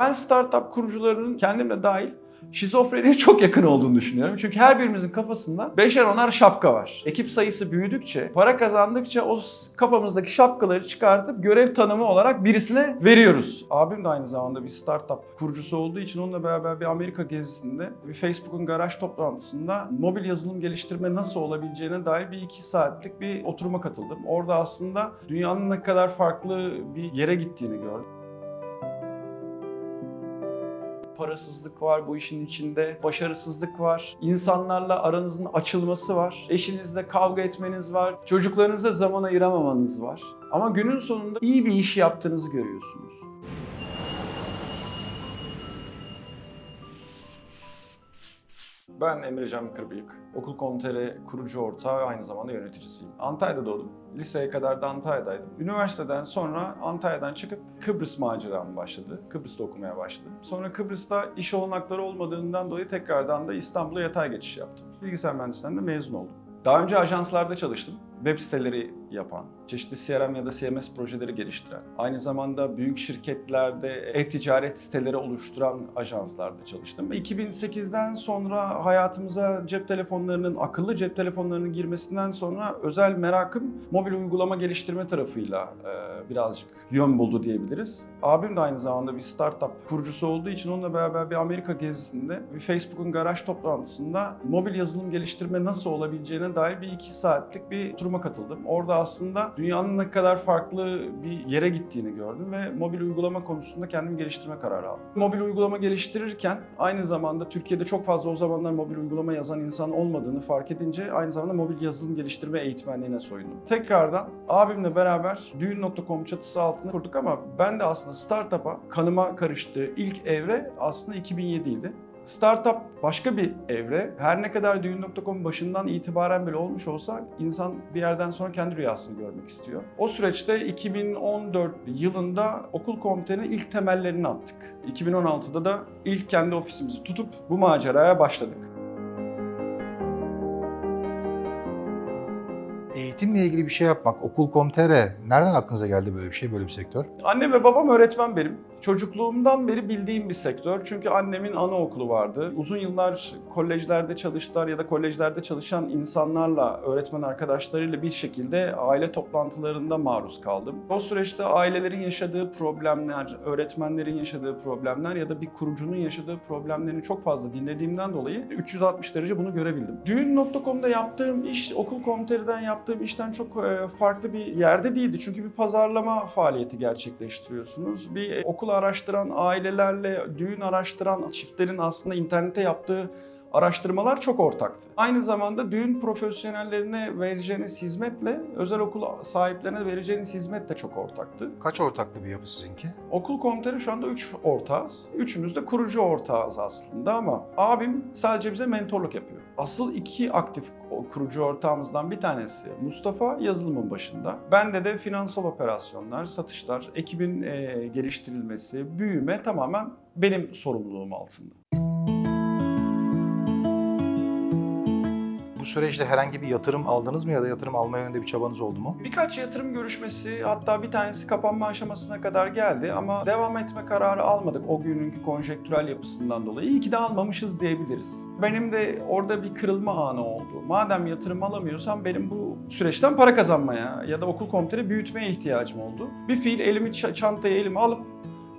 Ben startup kurucularının kendim de dahil şizofreniye çok yakın olduğunu düşünüyorum. Çünkü her birimizin kafasında beşer onar şapka var. Ekip sayısı büyüdükçe, para kazandıkça o kafamızdaki şapkaları çıkartıp görev tanımı olarak birisine veriyoruz. Abim de aynı zamanda bir startup kurucusu olduğu için onunla beraber bir Amerika gezisinde, bir Facebook'un garaj toplantısında mobil yazılım geliştirme nasıl olabileceğine dair bir iki saatlik bir oturuma katıldım. Orada aslında dünyanın ne kadar farklı bir yere gittiğini gördüm parasızlık var bu işin içinde, başarısızlık var, insanlarla aranızın açılması var, eşinizle kavga etmeniz var, çocuklarınıza zaman ayıramamanız var. Ama günün sonunda iyi bir iş yaptığınızı görüyorsunuz. Ben Emrecan Kırbıyık. Okul Komtere kurucu ortağı aynı zamanda yöneticisiyim. Antalya'da doğdum. Liseye kadar da Antalya'daydım. Üniversiteden sonra Antalya'dan çıkıp Kıbrıs maceram başladı. Kıbrıs'ta okumaya başladım. Sonra Kıbrıs'ta iş olanakları olmadığından dolayı tekrardan da İstanbul'a yatay geçiş yaptım. Bilgisayar mühendisliğinden de mezun oldum. Daha önce ajanslarda çalıştım. Web siteleri yapan, çeşitli CRM ya da CMS projeleri geliştiren, aynı zamanda büyük şirketlerde e-ticaret siteleri oluşturan ajanslarda çalıştım. 2008'den sonra hayatımıza cep telefonlarının, akıllı cep telefonlarının girmesinden sonra özel merakım mobil uygulama geliştirme tarafıyla e, birazcık yön buldu diyebiliriz. Abim de aynı zamanda bir startup kurucusu olduğu için onunla beraber bir Amerika gezisinde, bir Facebook'un garaj toplantısında mobil yazılım geliştirme nasıl olabileceğine dair bir iki saatlik bir oturuma katıldım. Orada aslında dünyanın ne kadar farklı bir yere gittiğini gördüm ve mobil uygulama konusunda kendimi geliştirme kararı aldım. Mobil uygulama geliştirirken aynı zamanda Türkiye'de çok fazla o zamanlar mobil uygulama yazan insan olmadığını fark edince aynı zamanda mobil yazılım geliştirme eğitmenliğine soyundum. Tekrardan abimle beraber düğün.com çatısı altında kurduk ama ben de aslında startup'a kanıma karıştığı ilk evre aslında 2007 idi. Startup başka bir evre. Her ne kadar düğün.com başından itibaren bile olmuş olsa insan bir yerden sonra kendi rüyasını görmek istiyor. O süreçte 2014 yılında okul komitenin ilk temellerini attık. 2016'da da ilk kendi ofisimizi tutup bu maceraya başladık. Eğitimle ilgili bir şey yapmak, okul.com.tr nereden aklınıza geldi böyle bir şey, böyle bir sektör? Annem ve babam öğretmen benim. Çocukluğumdan beri bildiğim bir sektör. Çünkü annemin anaokulu vardı. Uzun yıllar kolejlerde çalıştılar ya da kolejlerde çalışan insanlarla, öğretmen arkadaşlarıyla bir şekilde aile toplantılarında maruz kaldım. O süreçte ailelerin yaşadığı problemler, öğretmenlerin yaşadığı problemler ya da bir kurucunun yaşadığı problemlerini çok fazla dinlediğimden dolayı 360 derece bunu görebildim. Düğün.com'da yaptığım iş, okul.com.tr'den yaptığım işten çok e, farklı bir yerde değildi. Çünkü bir pazarlama faaliyeti gerçekleştiriyorsunuz. Bir okul araştıran ailelerle düğün araştıran çiftlerin aslında internette yaptığı araştırmalar çok ortaktı. Aynı zamanda düğün profesyonellerine vereceğiniz hizmetle özel okul sahiplerine vereceğiniz hizmet de çok ortaktı. Kaç ortaklı bir yapı sizinki? Okul komiteri şu anda 3 ortağız. Üçümüz de kurucu ortağız aslında ama abim sadece bize mentorluk yapıyor. Asıl iki aktif kurucu ortağımızdan bir tanesi Mustafa yazılımın başında. Bende de finansal operasyonlar, satışlar, ekibin geliştirilmesi, büyüme tamamen benim sorumluluğum altında. Süreçte herhangi bir yatırım aldınız mı ya da yatırım alma yönünde bir çabanız oldu mu? Birkaç yatırım görüşmesi hatta bir tanesi kapanma aşamasına kadar geldi ama devam etme kararı almadık o günkü konjektürel yapısından dolayı. İyi ki de almamışız diyebiliriz. Benim de orada bir kırılma anı oldu. Madem yatırım alamıyorsam benim bu süreçten para kazanmaya ya da okul komiteri büyütmeye ihtiyacım oldu. Bir fiil elimi çantayı elime alıp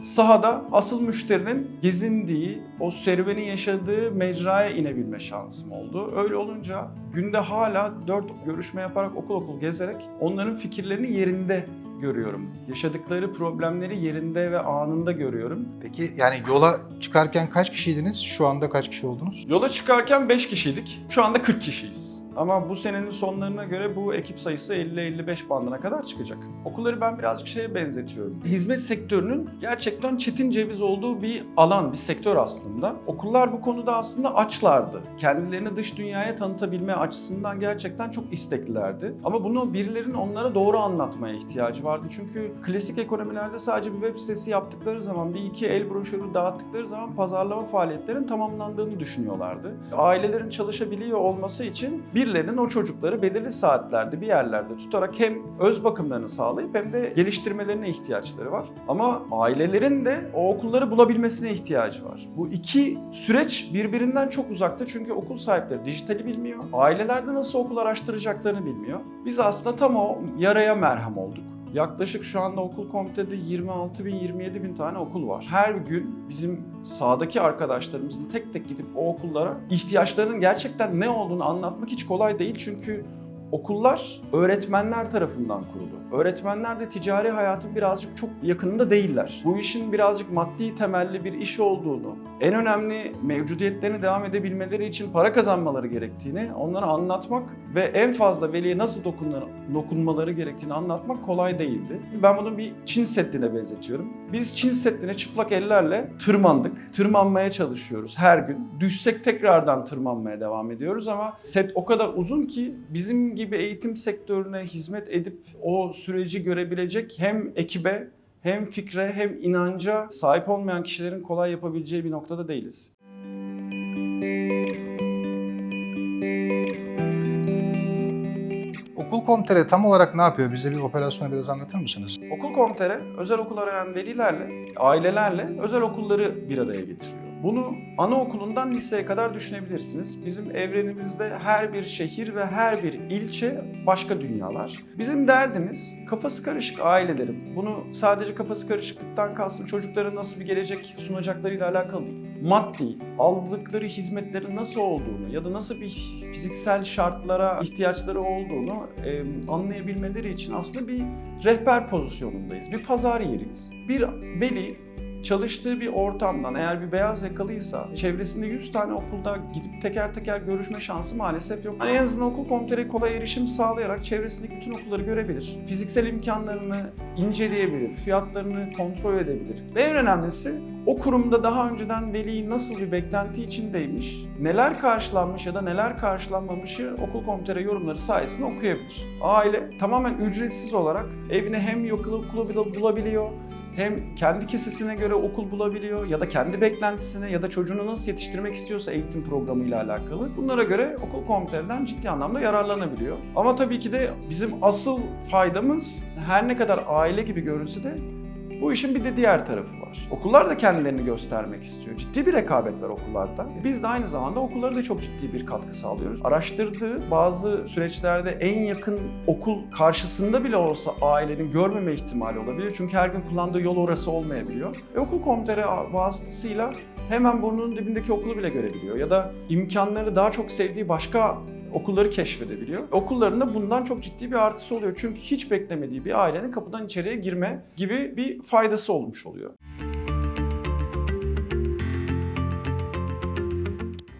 sahada asıl müşterinin gezindiği, o serüvenin yaşadığı mecraya inebilme şansım oldu. Öyle olunca günde hala dört görüşme yaparak okul okul gezerek onların fikirlerini yerinde görüyorum. Yaşadıkları problemleri yerinde ve anında görüyorum. Peki yani yola çıkarken kaç kişiydiniz? Şu anda kaç kişi oldunuz? Yola çıkarken 5 kişiydik. Şu anda 40 kişiyiz. Ama bu senenin sonlarına göre bu ekip sayısı 50-55 bandına kadar çıkacak. Okulları ben birazcık şeye benzetiyorum. Hizmet sektörünün gerçekten çetin ceviz olduğu bir alan, bir sektör aslında. Okullar bu konuda aslında açlardı. Kendilerini dış dünyaya tanıtabilme açısından gerçekten çok isteklilerdi. Ama bunu birilerinin onlara doğru anlatmaya ihtiyacı vardı. Çünkü klasik ekonomilerde sadece bir web sitesi yaptıkları zaman, bir iki el broşürü dağıttıkları zaman pazarlama faaliyetlerinin tamamlandığını düşünüyorlardı. Ailelerin çalışabiliyor olması için bir birilerinin o çocukları belirli saatlerde bir yerlerde tutarak hem öz bakımlarını sağlayıp hem de geliştirmelerine ihtiyaçları var. Ama ailelerin de o okulları bulabilmesine ihtiyacı var. Bu iki süreç birbirinden çok uzakta çünkü okul sahipleri dijitali bilmiyor. Ailelerde nasıl okul araştıracaklarını bilmiyor. Biz aslında tam o yaraya merhem olduk. Yaklaşık şu anda okul komitede 26 bin 27 bin tane okul var. Her gün bizim sahadaki arkadaşlarımızın tek tek gidip o okullara ihtiyaçlarının gerçekten ne olduğunu anlatmak hiç kolay değil. Çünkü okullar öğretmenler tarafından kurulu. Öğretmenler de ticari hayatın birazcık çok yakınında değiller. Bu işin birazcık maddi temelli bir iş olduğunu, en önemli mevcudiyetlerini devam edebilmeleri için para kazanmaları gerektiğini onlara anlatmak ve en fazla veliye nasıl dokunmaları gerektiğini anlatmak kolay değildi. Ben bunu bir Çin Seddi'ne benzetiyorum. Biz Çin Seddi'ne çıplak ellerle tırmandık. Tırmanmaya çalışıyoruz her gün. Düşsek tekrardan tırmanmaya devam ediyoruz ama set o kadar uzun ki bizim gibi eğitim sektörüne hizmet edip o süreci görebilecek hem ekibe hem fikre hem inanca sahip olmayan kişilerin kolay yapabileceği bir noktada değiliz. Okul.com.tr tam olarak ne yapıyor? Bize bir operasyonu biraz anlatır mısınız? Okul.com.tr özel okul arayan velilerle, ailelerle özel okulları bir araya getiriyor. Bunu anaokulundan liseye kadar düşünebilirsiniz. Bizim evrenimizde her bir şehir ve her bir ilçe başka dünyalar. Bizim derdimiz kafası karışık ailelerin. Bunu sadece kafası karışıklıktan kastım çocuklara nasıl bir gelecek sunacaklarıyla alakalı değil. Maddi, aldıkları hizmetlerin nasıl olduğunu ya da nasıl bir fiziksel şartlara ihtiyaçları olduğunu e, anlayabilmeleri için aslında bir rehber pozisyonundayız. Bir pazar yeriyiz. Bir veli çalıştığı bir ortamdan eğer bir beyaz yakalıysa çevresinde 100 tane okulda gidip teker teker görüşme şansı maalesef yok. Hani en azından okul komiteri kolay erişim sağlayarak çevresindeki bütün okulları görebilir. Fiziksel imkanlarını inceleyebilir, fiyatlarını kontrol edebilir. Ve en önemlisi o kurumda daha önceden veli nasıl bir beklenti içindeymiş, neler karşılanmış ya da neler karşılanmamışı okul komiteri yorumları sayesinde okuyabilir. Aile tamamen ücretsiz olarak evine hem okulu, bulabiliyor hem kendi kesesine göre okul bulabiliyor ya da kendi beklentisine ya da çocuğunu nasıl yetiştirmek istiyorsa eğitim programıyla alakalı. Bunlara göre okul komiterden ciddi anlamda yararlanabiliyor. Ama tabii ki de bizim asıl faydamız her ne kadar aile gibi görünse de bu işin bir de diğer tarafı var. Okullar da kendilerini göstermek istiyor. Ciddi bir rekabet var okullarda. Biz de aynı zamanda okullara da çok ciddi bir katkı sağlıyoruz. Araştırdığı bazı süreçlerde en yakın okul karşısında bile olsa ailenin görmeme ihtimali olabiliyor. Çünkü her gün kullandığı yol orası olmayabiliyor. E, okul komiteri vasıtasıyla hemen burnunun dibindeki okulu bile görebiliyor. Ya da imkanları daha çok sevdiği başka okulları keşfedebiliyor. Okullarında bundan çok ciddi bir artısı oluyor. Çünkü hiç beklemediği bir ailenin kapıdan içeriye girme gibi bir faydası olmuş oluyor.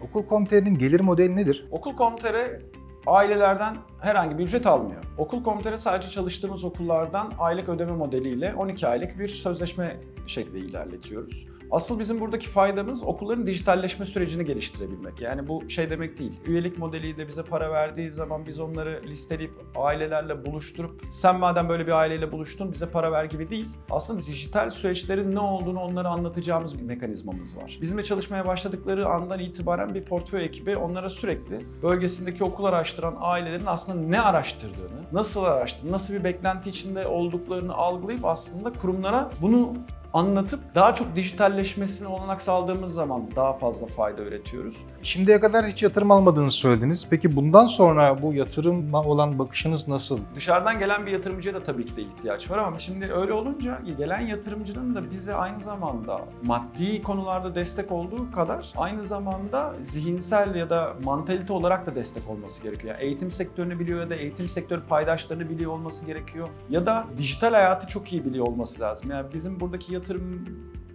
Okul.com.tr'nin gelir modeli nedir? Okul komiteri ailelerden herhangi bir ücret almıyor. Okul komiteri sadece çalıştığımız okullardan aylık ödeme modeliyle 12 aylık bir sözleşme şekli ilerletiyoruz. Asıl bizim buradaki faydamız okulların dijitalleşme sürecini geliştirebilmek. Yani bu şey demek değil. Üyelik modeliyle bize para verdiği zaman biz onları listeleyip ailelerle buluşturup sen madem böyle bir aileyle buluştun bize para ver gibi değil. Aslında dijital süreçlerin ne olduğunu onlara anlatacağımız bir mekanizmamız var. Bizimle çalışmaya başladıkları andan itibaren bir portföy ekibi onlara sürekli bölgesindeki okul araştıran ailelerin aslında ne araştırdığını, nasıl araştırdığını, nasıl bir beklenti içinde olduklarını algılayıp aslında kurumlara bunu anlatıp daha çok dijitalleşmesine olanak sağladığımız zaman daha fazla fayda üretiyoruz. Şimdiye kadar hiç yatırım almadığınızı söylediniz. Peki bundan sonra bu yatırıma olan bakışınız nasıl? Dışarıdan gelen bir yatırımcıya da tabii ki de ihtiyaç var ama şimdi öyle olunca gelen yatırımcının da bize aynı zamanda maddi konularda destek olduğu kadar aynı zamanda zihinsel ya da mantalite olarak da destek olması gerekiyor. Yani eğitim sektörünü biliyor ya da eğitim sektörü paydaşlarını biliyor olması gerekiyor. Ya da dijital hayatı çok iyi biliyor olması lazım. Yani bizim buradaki yatırım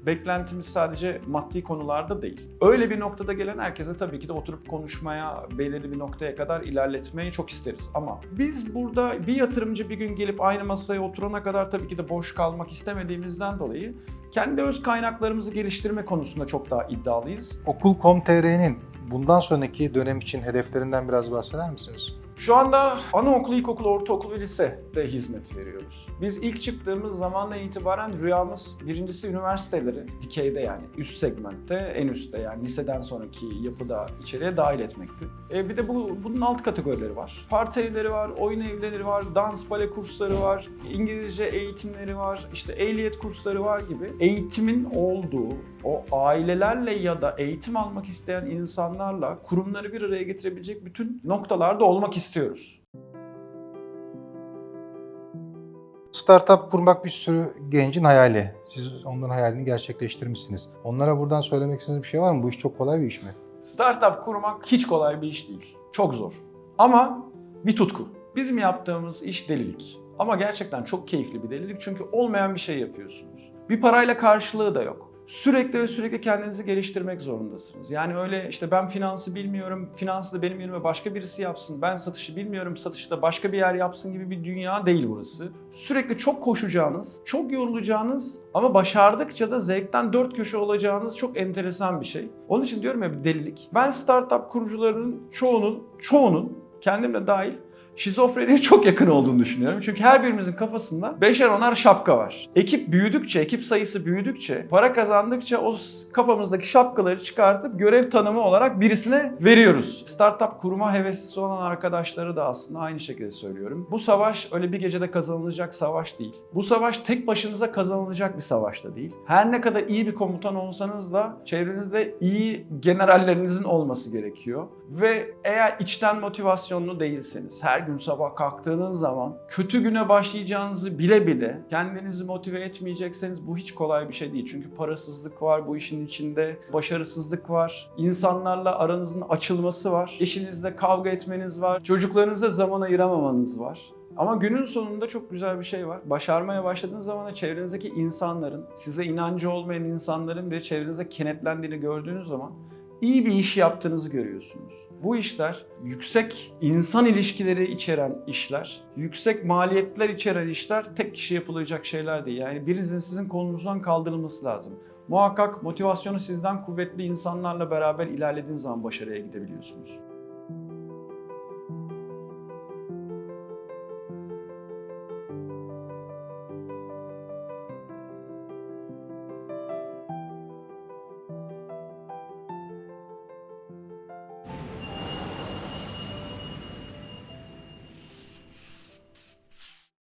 beklentimiz sadece maddi konularda değil. Öyle bir noktada gelen herkese tabii ki de oturup konuşmaya, belirli bir noktaya kadar ilerletmeyi çok isteriz. Ama biz burada bir yatırımcı bir gün gelip aynı masaya oturana kadar tabii ki de boş kalmak istemediğimizden dolayı kendi öz kaynaklarımızı geliştirme konusunda çok daha iddialıyız. Okul.com.tr'nin bundan sonraki dönem için hedeflerinden biraz bahseder misiniz? Şu anda anaokulu, ilkokul, ortaokul ve lisede hizmet veriyoruz. Biz ilk çıktığımız zamanla itibaren rüyamız birincisi üniversiteleri, dikeyde yani üst segmentte, en üstte yani liseden sonraki yapıda içeriye dahil etmekti. E, bir de bu bunun alt kategorileri var. Parti evleri var, oyun evleri var, dans bale kursları var, İngilizce eğitimleri var, işte ehliyet kursları var gibi eğitimin olduğu o ailelerle ya da eğitim almak isteyen insanlarla kurumları bir araya getirebilecek bütün noktalarda olmak istiyoruz. Startup kurmak bir sürü gencin hayali. Siz onların hayalini gerçekleştirmişsiniz. Onlara buradan söylemek istediğiniz bir şey var mı? Bu iş çok kolay bir iş mi? Startup kurmak hiç kolay bir iş değil. Çok zor. Ama bir tutku. Bizim yaptığımız iş delilik. Ama gerçekten çok keyifli bir delilik çünkü olmayan bir şey yapıyorsunuz. Bir parayla karşılığı da yok. Sürekli ve sürekli kendinizi geliştirmek zorundasınız. Yani öyle işte ben finansı bilmiyorum, finansı da benim yerime başka birisi yapsın, ben satışı bilmiyorum, satışı da başka bir yer yapsın gibi bir dünya değil burası. Sürekli çok koşacağınız, çok yorulacağınız ama başardıkça da zevkten dört köşe olacağınız çok enteresan bir şey. Onun için diyorum ya bir delilik. Ben startup kurucularının çoğunun, çoğunun kendim de dahil şizofreniye çok yakın olduğunu düşünüyorum. Çünkü her birimizin kafasında beşer onar şapka var. Ekip büyüdükçe, ekip sayısı büyüdükçe, para kazandıkça o kafamızdaki şapkaları çıkartıp görev tanımı olarak birisine veriyoruz. Startup kurma heveslisi olan arkadaşları da aslında aynı şekilde söylüyorum. Bu savaş öyle bir gecede kazanılacak savaş değil. Bu savaş tek başınıza kazanılacak bir savaş da değil. Her ne kadar iyi bir komutan olsanız da çevrenizde iyi generallerinizin olması gerekiyor. Ve eğer içten motivasyonlu değilseniz, her gün sabah kalktığınız zaman kötü güne başlayacağınızı bile bile kendinizi motive etmeyecekseniz bu hiç kolay bir şey değil. Çünkü parasızlık var bu işin içinde, başarısızlık var, insanlarla aranızın açılması var, eşinizle kavga etmeniz var, çocuklarınıza zaman ayıramamanız var. Ama günün sonunda çok güzel bir şey var. Başarmaya başladığınız zaman çevrenizdeki insanların, size inancı olmayan insanların bile çevrenize kenetlendiğini gördüğünüz zaman iyi bir iş yaptığınızı görüyorsunuz. Bu işler yüksek insan ilişkileri içeren işler, yüksek maliyetler içeren işler tek kişi yapılacak şeyler değil. Yani birinizin sizin kolunuzdan kaldırılması lazım. Muhakkak motivasyonu sizden kuvvetli insanlarla beraber ilerlediğiniz zaman başarıya gidebiliyorsunuz.